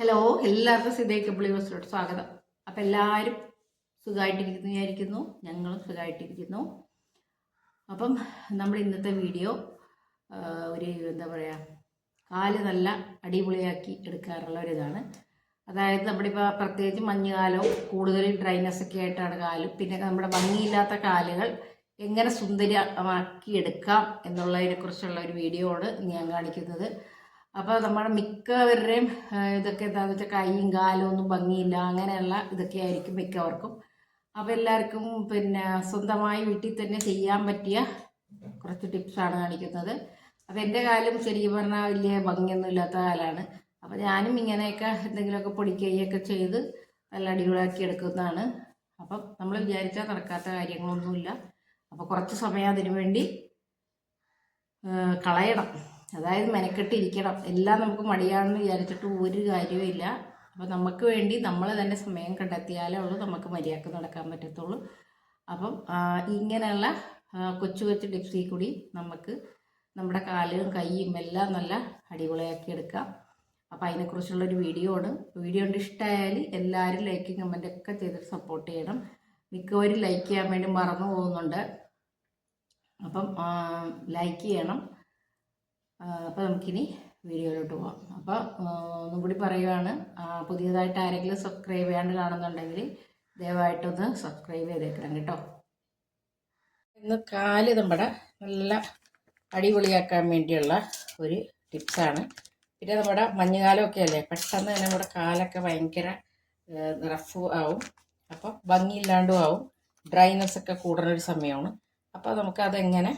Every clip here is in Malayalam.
ഹലോ എല്ലാവർക്കും സിദ്ധയ്ക്ക് ബ്ലീവേഴ്സിലോട്ട് സ്വാഗതം. അപ്പം എല്ലാവരും സുഖമായിട്ടിരിക്കുന്നു വിചാരിക്കുന്നു. ഞങ്ങളും സുഖമായിട്ടിരിക്കുന്നു. അപ്പം നമ്മൾ ഇന്നത്തെ വീഡിയോ ഒരു എന്താ പറയുക കാൽ നല്ല അടിപൊളിയാക്കി എടുക്കാറുള്ള ഒരിതാണ് അതായത് നമ്മുടെ ഇപ്പോൾ പ്രത്യേകിച്ച് മഞ്ഞുകാലവും കൂടുതൽ ഡ്രൈനസ് ഒക്കെ ആയിട്ടാണ് കാലും. പിന്നെ നമ്മുടെ ഭംഗിയില്ലാത്ത കാലുകൾ എങ്ങനെ സുന്ദരമാക്കി എടുക്കാം എന്നുള്ളതിനെക്കുറിച്ചുള്ള ഒരു വീഡിയോ ആണ് ഞാൻ കാണിക്കുന്നത്. അപ്പോൾ നമ്മുടെ മിക്കവരുടെയും ഇതൊക്കെ എന്താണെന്ന് വെച്ചാൽ കൈയും കാലും ഒന്നും ഭംഗിയില്ല അങ്ങനെയുള്ള ഇതൊക്കെ ആയിരിക്കും മിക്കവർക്കും. അപ്പോൾ എല്ലാവർക്കും പിന്നെ സ്വന്തമായി വീട്ടിൽ തന്നെ ചെയ്യാൻ പറ്റിയ കുറച്ച് ടിപ്സാണ് കാണിക്കുന്നത്. അപ്പോൾ എന്റെ കാലം ശരിക്കും പറഞ്ഞാൽ വലിയ ഭംഗിയൊന്നും ഇല്ലാത്ത കാലാണ്. അപ്പോൾ ഞാനും ഇങ്ങനെയൊക്കെ എന്തെങ്കിലുമൊക്കെ പൊടിക്കൈയൊക്കെ ചെയ്ത് നല്ല അടിപൊളിയാക്കി എടുക്കുന്നതാണ്. അപ്പം നമ്മൾ വിചാരിച്ചാൽ നടക്കാത്ത കാര്യങ്ങളൊന്നുമില്ല. അപ്പോൾ കുറച്ച് സമയം അതിനു വേണ്ടി കളയണം. അതായത് മെനക്കെട്ടിരിക്കണം. എല്ലാം നമുക്ക് മടിയാണെന്ന് വിചാരിച്ചിട്ട് ഒരു കാര്യവുമില്ല അപ്പോൾ നമുക്ക് വേണ്ടി നമ്മൾ തന്നെ സമയം കണ്ടെത്തിയാലേ ഉള്ളൂ. നമുക്ക് മര്യാദയ്ക്ക് നടക്കാൻ പറ്റത്തുള്ളൂ. അപ്പം ഇങ്ങനെയുള്ള കൊച്ചു കൊച്ചു ടിപ്സിൽ കൂടി നമുക്ക് നമ്മുടെ കാലും കൈയും എല്ലാം നല്ല അടിപൊളിയാക്കി എടുക്കാം. അപ്പോൾ അതിനെക്കുറിച്ചുള്ളൊരു വീഡിയോ ആണ്. വീഡിയോ കൊണ്ട് ഇഷ്ടമായാൽ എല്ലാവരും ലൈക്കും ഒക്കെ ചെയ്തിട്ട് സപ്പോർട്ട് ചെയ്യണം. മിക്കവരും ലൈക്ക് ചെയ്യാൻ വേണ്ടി മറന്നു പോകുന്നുണ്ട്. അപ്പം ലൈക്ക് ചെയ്യണം. അപ്പോൾ നമുക്കിനി വീഡിയോയിലോട്ട് പോകാം അപ്പോൾ ഒന്നും കൂടി പറയുകയാണ് പുതിയതായിട്ട് ആരെങ്കിലും സബ്സ്ക്രൈബ് ചെയ്യാണ്ട് കാണുന്നുണ്ടെങ്കിൽ ദയവായിട്ടൊന്ന് സബ്സ്ക്രൈബ് ചെയ്തേക്കണം കേട്ടോ. ഇന്ന് കാൽ നമ്മുടെ നല്ല അടിപൊളിയാക്കാൻ വേണ്ടിയുള്ള ഒരു ടിപ്സാണ് പിന്നെ നമ്മുടെ മഞ്ഞുകാലമൊക്കെ അല്ലേ പെട്ടെന്ന് തന്നെ നമ്മുടെ കാലൊക്കെ ഭയങ്കര റഫ് ആവും. അപ്പോൾ ഭംഗിയില്ലാണ്ടും ആവും. ഡ്രൈനെസ് ഒക്കെ കൂടുന്ന ഒരു സമയമാണ്. അപ്പോൾ നമുക്ക് അതെങ്ങനെ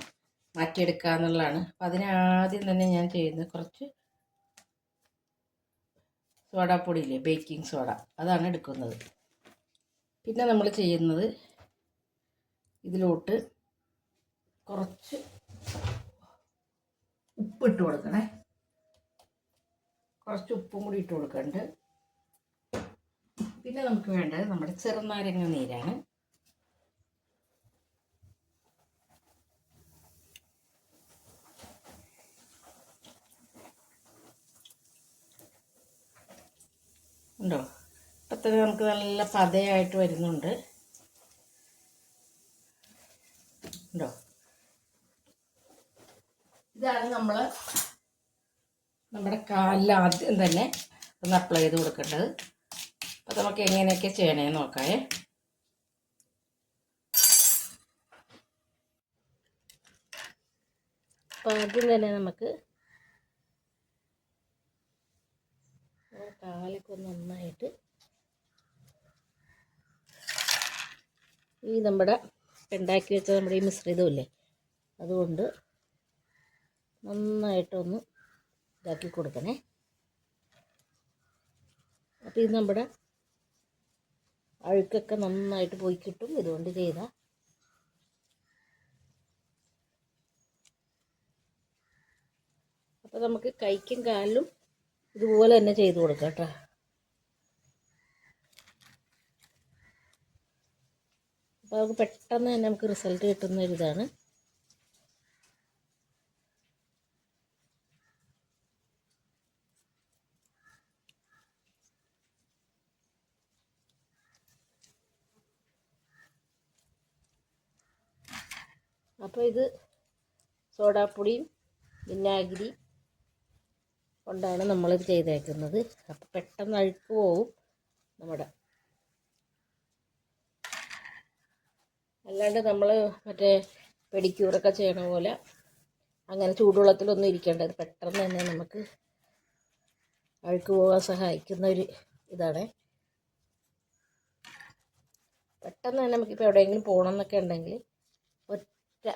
മാറ്റിയെടുക്കുക എന്നുള്ളതാണ്. അപ്പം അതിന് ആദ്യം തന്നെ ഞാൻ ചെയ്യുന്നത് കുറച്ച് സോഡാപ്പൊടിയില്ലേ ബേക്കിംഗ് സോഡ അതാണ് എടുക്കുന്നത്. പിന്നെ നമ്മൾ ചെയ്യുന്നത് ഇതിലോട്ട് കുറച്ച് ഉപ്പ് ഇട്ട് കൊടുക്കണേ. കുറച്ച് ഉപ്പും കൂടി ഇട്ട് കൊടുക്കണ്ട്. പിന്നെ നമുക്ക് വേണ്ടത് നമ്മുടെ ചെറുനാരങ്ങ നീരാണ്. ഉണ്ടോ? ഇപ്പത്തന്നെ നമുക്ക് നല്ല പതയായിട്ട് വരുന്നുണ്ട്. ഉണ്ടോ? ഇതാണ് നമ്മൾ നമ്മുടെ കാലിൽ ആദ്യം തന്നെ ഒന്ന് അപ്ലൈ ചെയ്ത് കൊടുക്കേണ്ടത്. അപ്പം നമുക്ക് എങ്ങനെയൊക്കെ ചെയ്യണേന്ന് നോക്കാമേ അപ്പം ആദ്യം തന്നെ നമുക്ക് കാലൊക്കെ നന്നായിട്ട് ഈ നമ്മുടെ ഉണ്ടാക്കി വെച്ച നമ്മുടെ ഈ മിശ്രിതമില്ലേ അതുകൊണ്ട് നന്നായിട്ടൊന്ന് ഇതാക്കി കൊടുക്കണേ. അപ്പോൾ ഇത് നമ്മുടെ അഴുക്കൊക്കെ നന്നായിട്ട് പോയി കിട്ടും. ഇതുകൊണ്ട് ചെയ്താൽ അപ്പോൾ നമുക്ക് കൈക്കും കാലിലും ഇതുപോലെ തന്നെ ചെയ്ത് കൊടുക്കാം കേട്ടോ. അപ്പോൾ നമുക്ക് പെട്ടെന്ന് തന്നെ നമുക്ക് റിസൾട്ട് കിട്ടുന്ന ഒരു ഇതാണ്. അപ്പോൾ ഇത് സോഡാപ്പൊടിയും വിനാഗിരി കൊണ്ടാണ് നമ്മളിത് ചെയ്തേക്കുന്നത്. അപ്പോൾ പെട്ടെന്ന് അഴുക്ക് പോവും നമ്മുടെ. അല്ലാണ്ട് നമ്മൾ മറ്റേ പെഡിക്യൂറൊക്കെ ചെയ്യണ പോലെ അങ്ങനെ ചൂടുവെള്ളത്തിലൊന്നും ഇരിക്കേണ്ട ഇത് പെട്ടെന്ന് തന്നെ നമുക്ക് അഴുക്ക് പോകാൻ സഹായിക്കുന്ന ഒരു ഇതാണ്. പെട്ടെന്ന് തന്നെ നമുക്കിപ്പോൾ എവിടെയെങ്കിലും പോകണം എന്നൊക്കെ ഉണ്ടെങ്കിൽ ഒറ്റ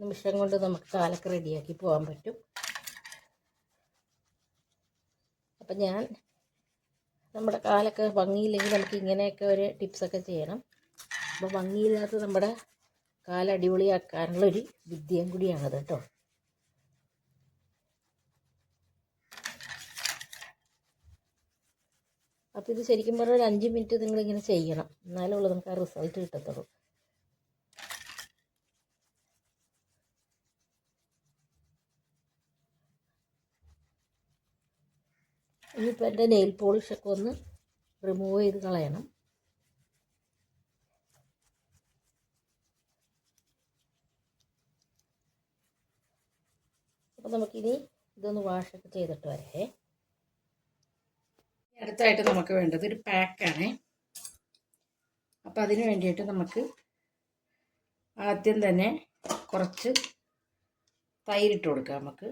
നിമിഷം കൊണ്ട് നമുക്ക് കാലൊക്കെ റെഡിയാക്കി പോകാൻ പറ്റും. അപ്പം ഞാൻ നമ്മുടെ കാലൊക്കെ ഭംഗിയില്ലെങ്കിൽ നമുക്ക് ഇങ്ങനെയൊക്കെ ഒരു ടിപ്സൊക്കെ ചെയ്യണം. അപ്പോൾ ഭംഗിയില്ലാത്ത നമ്മുടെ കാലടിപൊളിയാക്കാനുള്ളൊരു വിദ്യയും കൂടിയാണത് കേട്ടോ അപ്പോൾ ഇത് ശരിക്കും പറഞ്ഞാൽ ഒരു അഞ്ച് മിനിറ്റ് നിങ്ങളിങ്ങനെ ചെയ്യണം. എന്നാലേ ഉള്ളൂ നമുക്ക് ആ റിസൾട്ട് കിട്ടത്തുള്ളൂ. ഇനിയിപ്പോൾ എന്റെ നെയിൽ പോളിഷൊക്കെ ഒന്ന് റിമൂവ് ചെയ്ത് കളയണം. അപ്പോൾ നമുക്കിനി ഇതൊന്ന് വാഷൊക്കെ ചെയ്തിട്ട് വരേ അടുത്തായിട്ട് നമുക്ക് വേണ്ടത് ഒരു പാക്കാണ് അപ്പം അതിന് വേണ്ടിയിട്ട് നമുക്ക് ആദ്യം തന്നെ കുറച്ച് തൈരിട്ട് കൊടുക്കാം നമുക്ക്.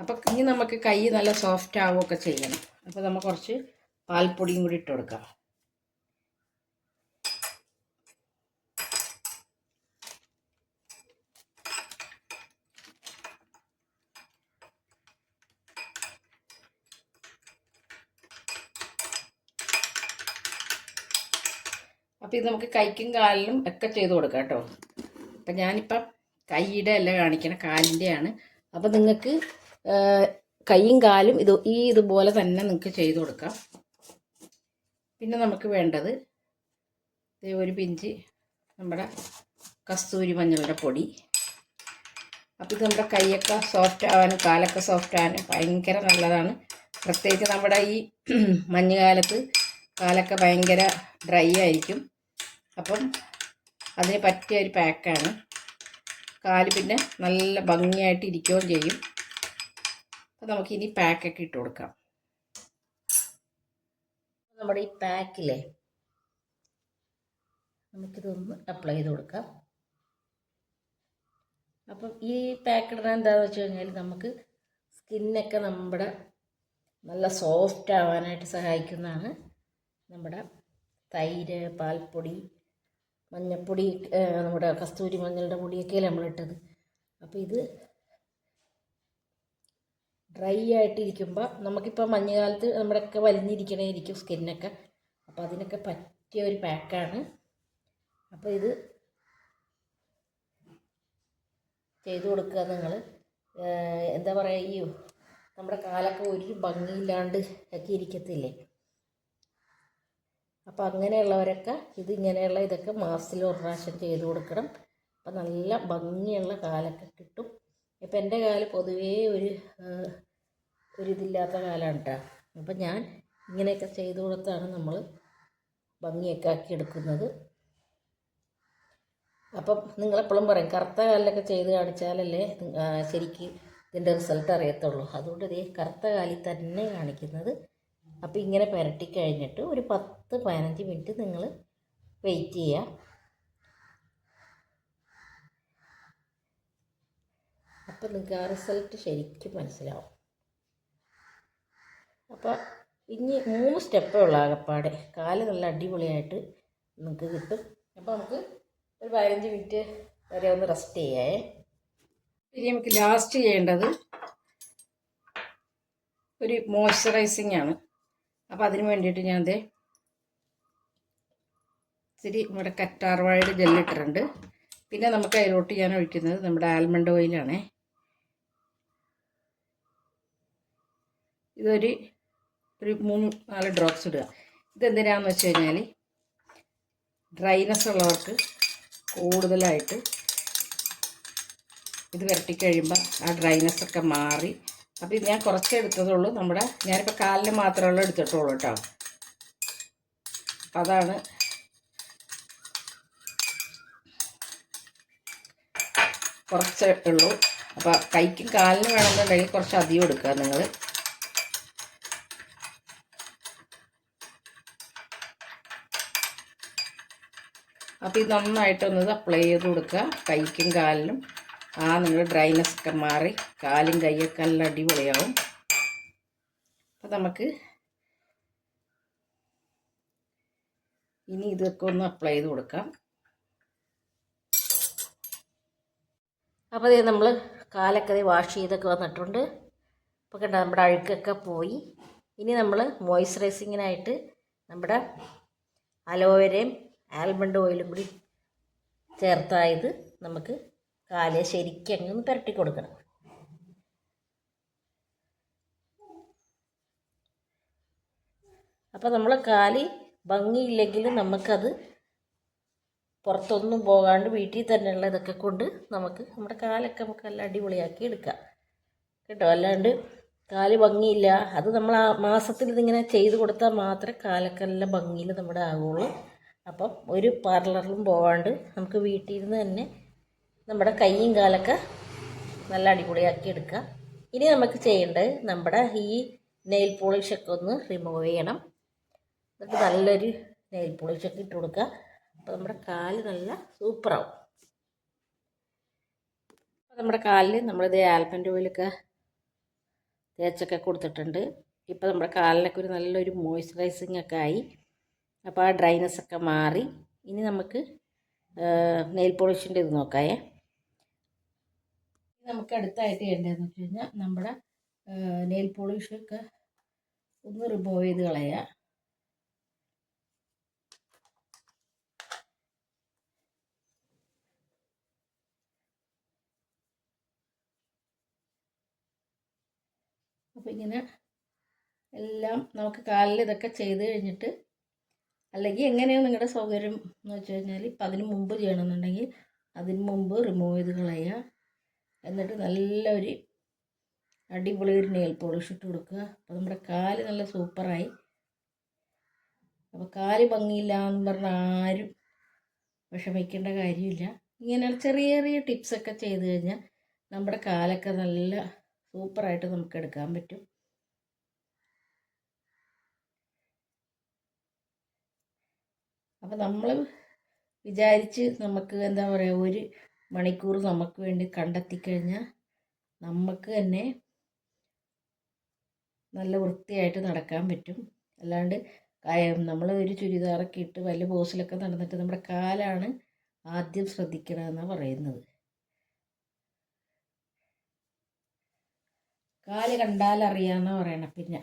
അപ്പം ഇനി നമുക്ക് കൈ നല്ല സോഫ്റ്റ് ആവുകയൊക്കെ ചെയ്യണം. അപ്പോൾ നമ്മൾ കുറച്ച് പാൽപ്പൊടിയും കൂടി ഇട്ട് കൊടുക്കാം. അപ്പോൾ ഇത് നമുക്ക് കൈക്കും കാലിനും ഒക്കെ ചെയ്ത് കൊടുക്കാം കേട്ടോ. അപ്പം ഞാനിപ്പം കൈയുടെ അല്ല കാണിക്കണം കാലിന്റെയാണ്. അപ്പം നിങ്ങൾക്ക് കൈയും കാലും ഇത് ഈ ഇതുപോലെ തന്നെ നിങ്ങൾക്ക് ചെയ്ത് കൊടുക്കാം. പിന്നെ നമുക്ക് വേണ്ടത് ഒരു പിഞ്ച് നമ്മുടെ കസ്തൂരി മഞ്ഞളുടെ പൊടി. അപ്പോൾ ഇത് നമ്മുടെ കൈയൊക്കെ സോഫ്റ്റ് ആവാനും കാലൊക്കെ സോഫ്റ്റ് ആവാനും ഭയങ്കര നല്ലതാണ്. പ്രത്യേകിച്ച് നമ്മുടെ ഈ മഞ്ഞുകാലത്ത് കാലൊക്കെ ഭയങ്കര ഡ്രൈ ആയിരിക്കും. അപ്പം അതിന് പറ്റിയ ഒരു പാക്കാണ് കാൽ പിന്നെ നല്ല ഭംഗിയായിട്ട് ഇരിക്കുകയും ചെയ്യും. അപ്പം നമുക്കിനി പാക്കൊക്കെ ഇട്ട് കൊടുക്കാം. നമ്മുടെ ഈ പാക്കിലെ നമുക്കിതൊന്ന് അപ്ലൈ ചെയ്ത് കൊടുക്കാം. അപ്പം ഈ പാക്ക് ഇടണം എന്താണെന്ന് വെച്ച് കഴിഞ്ഞാൽ നമുക്ക് സ്കിന്നൊക്കെ നമ്മുടെ നല്ല സോഫ്റ്റ് ആവാനായിട്ട് സഹായിക്കുന്നതാണ്. നമ്മുടെ തൈര് പാൽപ്പൊടി മഞ്ഞൾപ്പൊടി നമ്മുടെ കസ്തൂരി മഞ്ഞളുടെ പൊടിയൊക്കെയല്ലേ നമ്മളിട്ടത്. അപ്പോൾ ഇത് ഡ്രൈ ആയിട്ടിരിക്കുമ്പോൾ നമുക്കിപ്പോൾ മഞ്ഞുകാലത്ത് നമ്മുടെയൊക്കെ വലിഞ്ഞിരിക്കണേ ഇരിക്കും സ്കിന്നൊക്കെ. അപ്പോൾ അതിനൊക്കെ പറ്റിയ ഒരു പാക്കാണ്. അപ്പോൾ ഇത് ചെയ്തു കൊടുക്കുക നിങ്ങൾ എന്താ പറയുക ഈ നമ്മുടെ കാലൊക്കെ ഒരു ഭംഗിയില്ലാണ്ട് ഒക്കെ ഇരിക്കത്തില്ലേ? അപ്പോൾ അങ്ങനെയുള്ളവരൊക്കെ ഇത് ഇങ്ങനെയുള്ള ഇതൊക്കെ മാസത്തിൽ ഒരു പ്രാവശ്യം ചെയ്ത് കൊടുക്കണം. അപ്പം നല്ല ഭംഗിയുള്ള കാലൊക്കെ കിട്ടും. ഇപ്പം എന്റെ കാൽ പൊതുവേ ഒരു ഒരിതില്ലാത്ത കാലമാണ് കേട്ടോ അപ്പം ഞാൻ ഇങ്ങനെയൊക്കെ ചെയ്ത് കൊടുത്താണ് നമ്മൾ ഭംഗിയൊക്കെ ആക്കി എടുക്കുന്നത്. അപ്പം നിങ്ങളെപ്പോഴും പറയും കറുത്ത കാലിലൊക്കെ ചെയ്ത് കാണിച്ചാലല്ലേ ശരിക്ക് ഇതിന്റെ റിസൾട്ട് അറിയത്തുള്ളൂ. അതുകൊണ്ട് ഇതേ കറുത്ത കാലിൽ തന്നെ കാണിക്കുന്നത്. അപ്പോൾ ഇങ്ങനെ പുരട്ടി കഴിഞ്ഞിട്ട് ഒരു പത്ത് പതിനഞ്ച് മിനിറ്റ് നിങ്ങൾ വെയിറ്റ് ചെയ്യുക അപ്പം നിങ്ങൾക്ക് ആ റിസൾട്ട് ശരിക്കും മനസ്സിലാവും. അപ്പോൾ ഇനി മൂന്ന് സ്റ്റെപ്പേ ഉള്ളൂ ആകപ്പാടെ. കാൽ നല്ല അടിപൊളിയായിട്ട് നിങ്ങൾക്ക് കിട്ടും. അപ്പോൾ നമുക്ക് ഒരു പതിനഞ്ച് മിനിറ്റ് വരെ ഒന്ന് റെസ്റ്റ് ചെയ്യേ. ഇനി നമുക്ക് ലാസ്റ്റ് ചെയ്യേണ്ടത് ഒരു മോയ്സ്ചറൈസിങ് ആണ്. അപ്പോൾ അതിന് വേണ്ടിയിട്ട് ഞാൻ അതേ ഇത്തിരി നമ്മുടെ കറ്റാർവാഴയുടെ ജെല്ലിട്ടിട്ടുണ്ട് പിന്നെ നമുക്ക് അതിലോട്ട് ഞാൻ ഒഴിക്കുന്നത് നമ്മുടെ ആൽമണ്ട് ഓയിലാണേ ഇതൊരു ഒരു മൂന്ന് നാല് ഡ്രോപ്സ് ഇടുക. ഇതെന്തിനാന്ന് വെച്ച് കഴിഞ്ഞാൽ ഡ്രൈനെസ് ഉള്ളവർക്ക് കൂടുതലായിട്ട് ഇത് വരട്ടി കഴിയുമ്പോൾ ആ ഡ്രൈനെസ് ഒക്കെ മാറി. അപ്പോൾ ഇത് ഞാൻ കുറച്ചേ എടുത്തതുള്ളൂ. നമ്മുടെ ഞാനിപ്പോൾ കാലിന് മാത്രമുള്ള എടുത്തിട്ടുള്ളൂ കേട്ടോ. അപ്പം അതാണ് കുറച്ചേ ഉള്ളൂ. അപ്പോൾ കൈക്കും കാലിന് വേണമെന്നുണ്ടെങ്കിൽ കുറച്ച് അധികം എടുക്കുക നിങ്ങൾ അപ്പോൾ ഇത് നന്നായിട്ടൊന്നത് അപ്ലൈ ചെയ്ത് കൊടുക്കുക. കൈക്കും കാലിനും ആ നിങ്ങൾ ഡ്രൈനെസ് ഒക്കെ മാറി കാലും കൈയൊക്കെ നല്ല അടിപൊളിയാവും. അപ്പം നമുക്ക് ഇനി ഇതൊക്കെ ഒന്ന് അപ്ലൈ ചെയ്ത് കൊടുക്കാം. അപ്പോൾ നമ്മൾ കാലൊക്കെ വാഷ് ചെയ്തൊക്കെ വന്നിട്ടുണ്ട്. ഇപ്പോൾ കണ്ട നമ്മുടെ അഴുക്കൊക്കെ പോയി. ഇനി നമ്മൾ മോയ്സ്ചറൈസിങ്ങിനായിട്ട് നമ്മുടെ അലോവേരയും ആൽമണ്ട് ഓയിലും കൂടി ചേർത്തായത് നമുക്ക് കാൽ ശരിക്കും അങ്ങ് ഒന്ന് പുരട്ടി കൊടുക്കണം. അപ്പോൾ നമ്മൾ കാൽ ഭംഗിയില്ലെങ്കിൽ നമുക്കത് പുറത്തൊന്നും പോകാണ്ട് വീട്ടിൽ തന്നെയുള്ള ഇതൊക്കെ കൊണ്ട് നമുക്ക് നമ്മുടെ കാലൊക്കെ നമുക്ക് നല്ല അടിപൊളിയാക്കി എടുക്കാം. കേട്ടോ? അല്ലാണ്ട് കാൽ ഭംഗിയില്ല. അത് നമ്മൾ ആ മാസത്തിൽ ഇതിങ്ങനെ ചെയ്ത് കൊടുത്താൽ മാത്രമേ കാലൊക്കെ നല്ല ഭംഗിയിൽ നമ്മുടെ ആകുള്ളൂ അപ്പം ഒരു പാർലറിലും പോവാണ്ട് നമുക്ക് വീട്ടിൽ ഇരുന്ന് തന്നെ നമ്മുടെ കൈയും കാലൊക്കെ നല്ല അടിപൊളിയാക്കി എടുക്കാം ഇനി നമുക്ക് ചെയ്യേണ്ടത് നമ്മുടെ ഈ നെയിൽ പോളിഷൊക്കെ ഒന്ന് റിമൂവ് ചെയ്യണം. എന്നിട്ട് നല്ലൊരു നെയിൽ പോളിഷൊക്കെ ഇട്ട് കൊടുക്കുക. അപ്പോൾ നമ്മുടെ കാൽ നല്ല സൂപ്പറാവും അപ്പോൾ നമ്മുടെ കാലിൽ നമ്മളിത് ആൽമൻഡ് ഓയിലൊക്കെ തേച്ചൊക്കെ കൊടുത്തിട്ടുണ്ട്. ഇപ്പോൾ നമ്മുടെ കാലിനൊക്കെ ഒരു നല്ലൊരു മോയ്സ്ചറൈസിങ് ഒക്കെ ആയി. അപ്പോൾ ആ ഡ്രൈനെസ് ഒക്കെ മാറി. ഇനി നമുക്ക് നെയിൽ പോളിഷിന്റെ ഇത് നോക്കായേ. നമുക്ക് അടുത്തായിട്ട് ചെയ്യേണ്ടതെന്ന് വെച്ച് കഴിഞ്ഞാൽ നമ്മുടെ നെയിൽ പോളിഷൊക്കെ ഒന്ന് റിമൂവ് ചെയ്ത് കളയുക അപ്പോൾ ഇങ്ങനെ എല്ലാം നമുക്ക് കാലിൽ ഇതൊക്കെ ചെയ്ത് കഴിഞ്ഞിട്ട് അല്ലെങ്കിൽ എങ്ങനെയാണ് നിങ്ങളുടെ സൗകര്യം എന്ന് വെച്ച് കഴിഞ്ഞാൽ ഇപ്പം അതിന് മുമ്പ് ചെയ്യണമെന്നുണ്ടെങ്കിൽ അതിന് മുമ്പ് റിമൂവ് ചെയ്ത് കളയുക. എന്നിട്ട് നല്ലൊരു അടിപൊളി ഒരു നെയിൽ പോളിഷ് ഇട്ട് കൊടുക്കുക. അപ്പോൾ നമ്മുടെ കാൽ നല്ല സൂപ്പറായി അപ്പോൾ കാൽ ഭംഗിയില്ല എന്ന് പറഞ്ഞാൽ ആരും വിഷമിക്കേണ്ട കാര്യമില്ല. ഇങ്ങനെ ചെറിയ ചെറിയ ടിപ്സൊക്കെ ചെയ്ത് കഴിഞ്ഞാൽ നമ്മുടെ കാലൊക്കെ നല്ല സൂപ്പറായിട്ട് നമുക്ക് എടുക്കാൻ പറ്റും. അപ്പോൾ നമ്മൾ വിചാരിച്ച് നമുക്ക് എന്താ പറയുക ഒരു മണിക്കൂർ നമുക്ക് വേണ്ടി കണ്ടെത്തിക്കഴിഞ്ഞാൽ നമുക്ക് തന്നെ നല്ല വൃത്തിയായിട്ട് നടക്കാൻ പറ്റും. അല്ലാണ്ട് നമ്മൾ ഒരു ചുരിദാറൊക്കെ ഇട്ട് വലിയ പോസിലൊക്കെ നടന്നിട്ട് നമ്മുടെ കാലാണ് ആദ്യം ശ്രദ്ധിക്കണമെന്നാണ് പറയുന്നത്. കാൽ കണ്ടാലറിയാമെന്നാണ് പറയണം പിന്നെ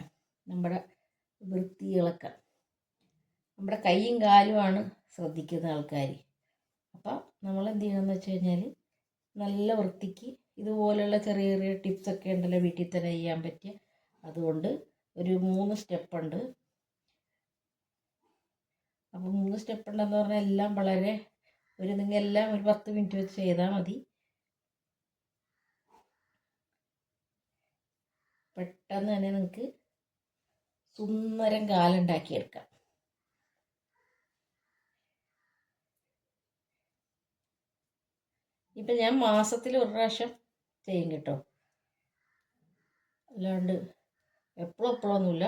നമ്മുടെ വൃത്തികളൊക്കെ. നമ്മുടെ കൈയും കാലുമാണ് ശ്രദ്ധിക്കുന്ന ആൾക്കാർ അപ്പോൾ നമ്മൾ എന്ത് ചെയ്യണമെന്ന് വെച്ച് കഴിഞ്ഞാൽ നല്ല വൃത്തിക്ക് ഇതുപോലെയുള്ള ചെറിയ ചെറിയ ടിപ്സൊക്കെ ഉണ്ടല്ലോ വീട്ടിൽ തന്നെ ചെയ്യാൻ പറ്റിയ. അതുകൊണ്ട് ഒരു മൂന്ന് സ്റ്റെപ്പുണ്ട്. അപ്പോൾ മൂന്ന് സ്റ്റെപ്പ് ഉണ്ടെന്ന് പറഞ്ഞാൽ എല്ലാം വളരെ ഒരു നിങ്ങൾ എല്ലാം ഒരു പത്ത് മിനിറ്റ് വെച്ച് ചെയ്താൽ മതി. പെട്ടെന്ന് തന്നെ നിങ്ങൾക്ക് സുന്ദരം കാലുണ്ടാക്കിയെടുക്കാം. ഇപ്പം ഞാൻ മാസത്തിൽ ഒരു പ്രാവശ്യം ചെയ്യും കേട്ടോ. അല്ലാണ്ട് എപ്പോഴും എപ്പോഴൊന്നുമില്ല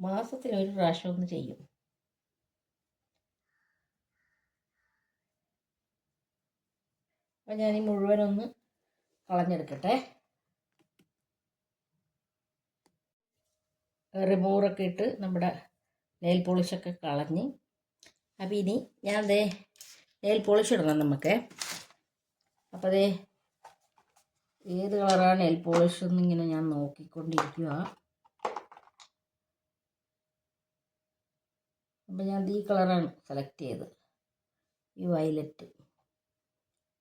മാസത്തിൽ ഒരു പ്രാവശ്യം ഒന്ന് ചെയ്യും. അപ്പം ഞാൻ ഈ മുഴുവനൊന്ന് കളഞ്ഞെടുക്കട്ടെ. റിമൂവറൊക്കെ ഇട്ട് നമ്മുടെ നെയിൽ പോളിഷൊക്കെ കളഞ്ഞ്. അപ്പം ഇനി ഞാൻ അതേ നെയിൽ പോളിഷ് ഇടണം നമുക്ക്. അപ്പോൾ അതേ ഏത് കളറാണ് നെയിൽ പോളിഷ് എന്നിങ്ങനെ ഞാൻ നോക്കിക്കൊണ്ടിരിക്കുക അപ്പം ഞാൻ ഈ കളറാണ് സെലക്ട് ചെയ്തത് ഈ വയലറ്റ്.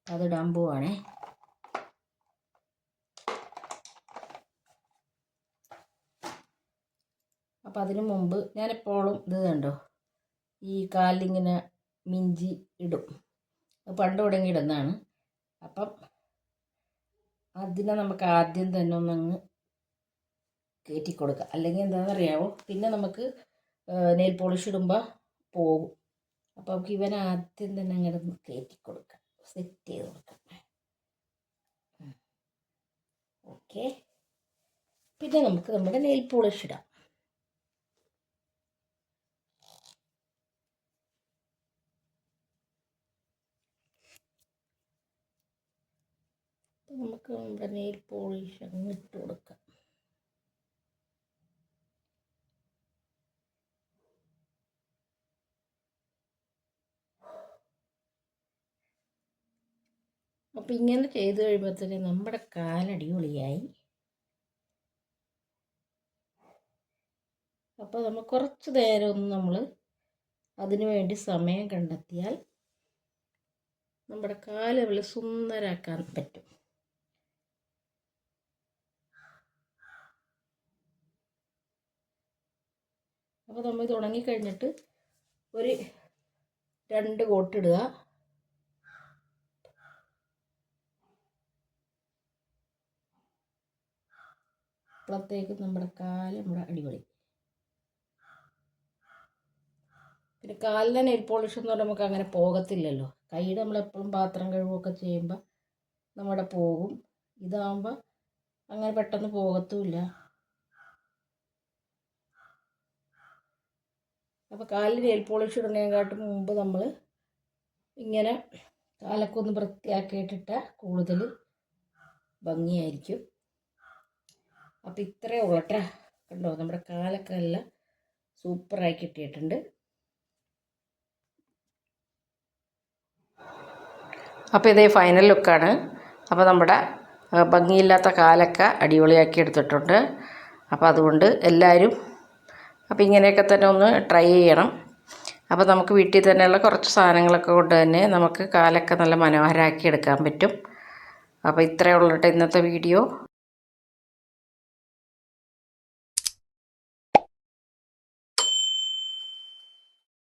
അതിടാൻ പോവാണേ. അപ്പം അതിനു മുമ്പ് ഞാനെപ്പോഴും ഇത് കണ്ടോ ഈ കാലിങ്ങനെ മിഞ്ചി ഇടും. അത് പണ്ട് തുടങ്ങി ഇടുന്നതാണ് അപ്പം അതിനെ നമുക്ക് ആദ്യം തന്നെ ഒന്നങ്ങ് കയറ്റി കൊടുക്കുക അല്ലെങ്കിൽ എന്താണെന്നറിയാമോ പിന്നെ നമുക്ക് നെയിൽ പോളിഷ് ഇടുമ്പോൾ പോകും. അപ്പോൾ നമുക്ക് ഇവനെ ആദ്യം തന്നെ അങ്ങനെ കയറ്റി കൊടുക്കാം. സെറ്റ് ചെയ്ത് കൊടുക്കാം. ഓക്കെ. പിന്നെ നമുക്ക് നമ്മുടെ നെയിൽ പോളിഷ് ഇടാം. നമുക്ക് നമ്മുടെ നെയിൽ പോളിഷ് അങ്ങ് ഇട്ട് കൊടുക്കാം. അപ്പം ഇങ്ങനെ ചെയ്ത് കഴിയുമ്പോഴത്തേന് നമ്മുടെ കാലടിപൊളിയായി അപ്പോൾ നമ്മൾ കുറച്ച് നേരം ഒന്ന് നമ്മൾ അതിനു വേണ്ടി സമയം കണ്ടെത്തിയാൽ നമ്മുടെ കാലുകൾ സുന്ദരാക്കാൻ പറ്റും. അപ്പോൾ നമ്മൾ ഇത് ഉണങ്ങിക്കഴിഞ്ഞിട്ട് ഒരു രണ്ട് കോട്ടിടുക അപ്പുറത്തേക്ക് നമ്മുടെ കാൽ നമ്മുടെ അടിപൊളി. പിന്നെ കാലിലെ നെയിൽ പോളിഷ് എന്ന് പറയുമ്പോൾ നമുക്ക് അങ്ങനെ പോകത്തില്ലല്ലോ. കൈയുടെ നമ്മളെപ്പോഴും പാത്രം കഴുകുകയൊക്കെ ചെയ്യുമ്പോൾ നമ്മുടെ പോകും ഇതാകുമ്പോൾ അങ്ങനെ പെട്ടെന്ന് പോകത്തുമില്ല. അപ്പോൾ കാലിൽ നെയിൽ പോളിഷ് ഇടുന്നതിനെക്കാട്ടും മുമ്പ് നമ്മൾ ഇങ്ങനെ കാലൊക്കെ ഒന്ന് വൃത്തിയാക്കിയിട്ടിട്ടാൽ കൂടുതൽ ഭംഗിയായിരിക്കും. അപ്പം ഇത്രയേ ഉള്ളട്ടെ കണ്ടോ? നമ്മുടെ കാലൊക്കെ എല്ലാം സൂപ്പറായി കിട്ടിയിട്ടുണ്ട്. അപ്പോൾ ഇതേ ഫൈനൽ ലുക്കാണ് അപ്പോൾ നമ്മുടെ ഭംഗിയില്ലാത്ത കാലൊക്കെ അടിപൊളിയാക്കി എടുത്തിട്ടുണ്ട്. അപ്പോൾ അതുകൊണ്ട് എല്ലാവരും അപ്പോൾ ഇങ്ങനെയൊക്കെ തന്നെ ഒന്ന് ട്രൈ ചെയ്യണം. അപ്പോൾ നമുക്ക് വീട്ടിൽ തന്നെയുള്ള കുറച്ച് സാധനങ്ങളൊക്കെ കൊണ്ട് തന്നെ നമുക്ക് കാലൊക്കെ നല്ല മനോഹരമാക്കി എടുക്കാൻ പറ്റും. അപ്പോൾ ഇത്രയേ ഉള്ളൂ കേട്ടോ ഇന്നത്തെ വീഡിയോ.